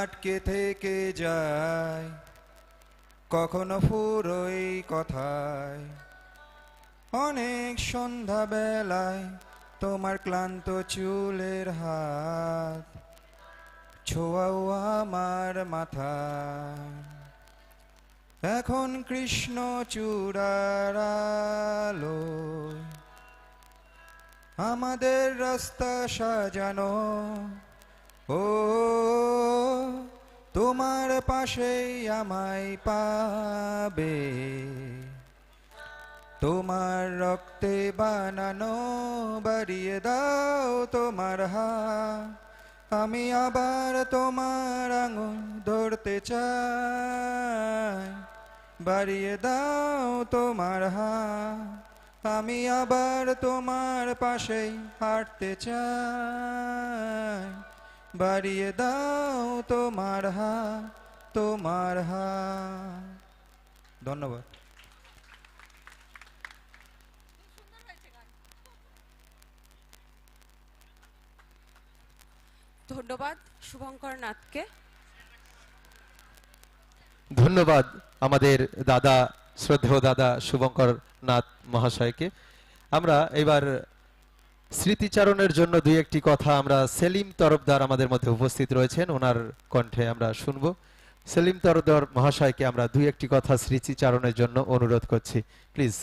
আটকে থেকে যায়, কখনো ফুরোই কথায়। অনেক সন্ধ্যা বেলায় তোমার ক্লান্ত চুলের হাত ছোঁয়াও আমার মাথা এখন কৃষ্ণ চূড়ার আলোয় আমাদের রাস্তা সাজানো ও, তোমার পাশেই আমায় পাবে। তোমার রক্তে বানানো, বাড়িয়ে দাও তোমার হাত। আমি আবার তোমার আঙুল ধরতে চাই। বাড়িয়ে দাও তোমার হা আমি আবার তোমার পাশেই হাঁটতে চাই। বাড়িয়ে দাও তোমার হাত তোমার হাত। ধন্যবাদ। ধন্যবাদ শুভঙ্কর নাথকে। ধন্যবাদ আমাদের দাদা শ্রদ্ধেয় দাদা শুভঙ্কর নাথ মহাশয়কে। আমরা এবার স্মৃতিচারণের জন্য দুই একটি কথা আমরা সেলিম তরফদার আমাদের মধ্যে উপস্থিত রয়েছেন, ওনার কণ্ঠে আমরা শুনব। সেলিম তরফদার মহাশয়কে আমরা দুই একটি কথা স্মৃতিচারণের জন্য অনুরোধ করছি। প্লিজ।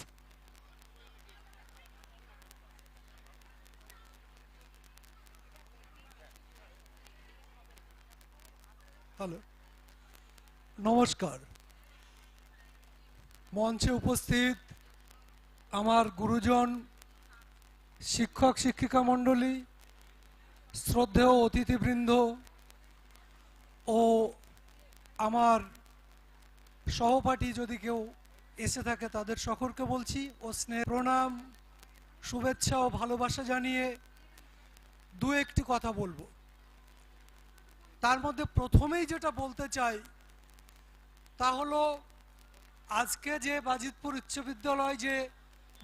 হ্যালো। নমস্কার। মঞ্চে উপস্থিত আমার গুরুজন শিক্ষক, শিক্ষিকা মণ্ডলী, শ্রদ্ধেয় অতিথিবৃন্দ ও আমার সহপাঠী যদি কেউ এসে থাকে, তাদের সকলকে বলছি, ও স্নেহ, প্রণাম, শুভেচ্ছা ও ভালোবাসা জানিয়ে দু একটি কথা বলব। তার মধ্যে প্রথমেই যেটা বলতে চাই, তা হলো, আজকে যে বাজিতপুর উচ্চ বিদ্যালয় যে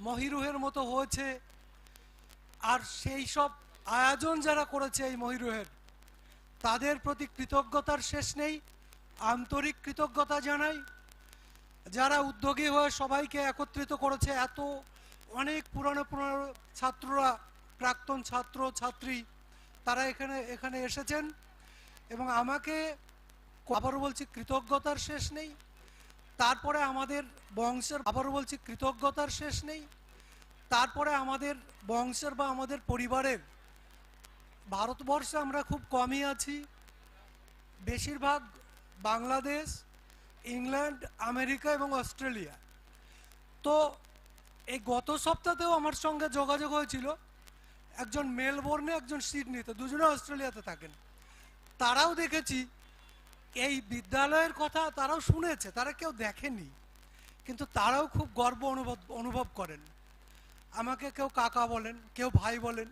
মহিরুহের মতো হয়েছে আর সেই সব আয়োজন যারা করেছে এই মহিরুহের, তাদের প্রতি কৃতজ্ঞতার শেষ নেই, আন্তরিক কৃতজ্ঞতা জানাই। যারা উদ্যোগী হয়ে সবাইকে একত্রিত করেছে, এত অনেক পুরানো পুরানো ছাত্ররা, প্রাক্তন ছাত্র, ছাত্রী, তারা এখানে এখানে এসেছেন। এবং আমাকে আবারও বলছি, কৃতজ্ঞতার শেষ নেই। তারপরে আমাদের বংশের, আবারও বলছি, কৃতজ্ঞতার শেষ নেই। তারপরে আমাদের বংশের বা আমাদের পরিবারের ভারতবর্ষে আমরা খুব কমই আছি। বেশিরভাগ বাংলাদেশ, ইংল্যান্ড, আমেরিকা এবং অস্ট্রেলিয়া। তো এই গত সপ্তাহেও আমার সঙ্গে যোগাযোগ হয়েছিল। একজন মেলবোর্নে, একজন সিডনিতে, দুজনে অস্ট্রেলিয়াতে থাকেন। তারাও দেখেছি, এই বিদ্যালয়ের কথা তারাও শুনেছে, তারা কেউ দেখেনি। কিন্তু তারাও খুব গর্ব অনুভব অনুভব করেন। আমাকে কেউ কাকা বলেন কেউ ভাই বলেন